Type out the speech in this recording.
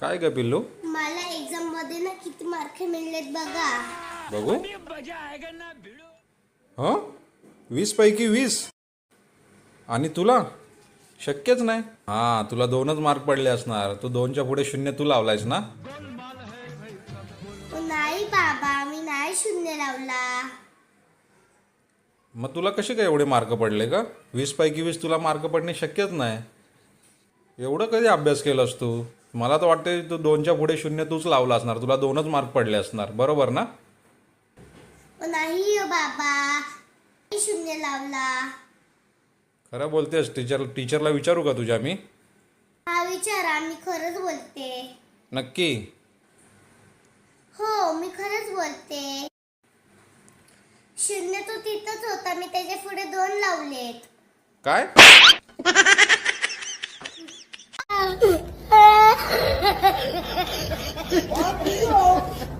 काय ग पिल्लू? मला एक्झाममध्ये ना किती मार्क मिळलेत बघा. बघू. ह? वीस पैकी वीस. आणि तुला? शक्यच नाही. हा तुला दोनच मार्क पडले असणार. तू दोनच्या पुढे शून्य तू लावलायस ना? नाही बाबा मी नाही शून्य लावला. मग तुला कसे काय एवढे मार्क पडले का वीस पैकी वीस तुला मार्क पडणे शक्यच नाही. एवढं कधी अभ्यास केलास तू? मला तर वाटते तू दोनच्या पुढे शून्य तूच लावला असणार. तुला दोनच मार्क पडले असणार. बरोबर ना? नाही बाबा. मी शून्य लावला. खरं बोलतेस. टीचर टीचरला विचारू का तुझ्या मी? हा विचारा. मी खरंच बोलते. नक्की. हो मी खरंच बोलते. शून्य तो तिथंच होता. मी त्याच्या पुढे दोन लावलेत. काय? Watch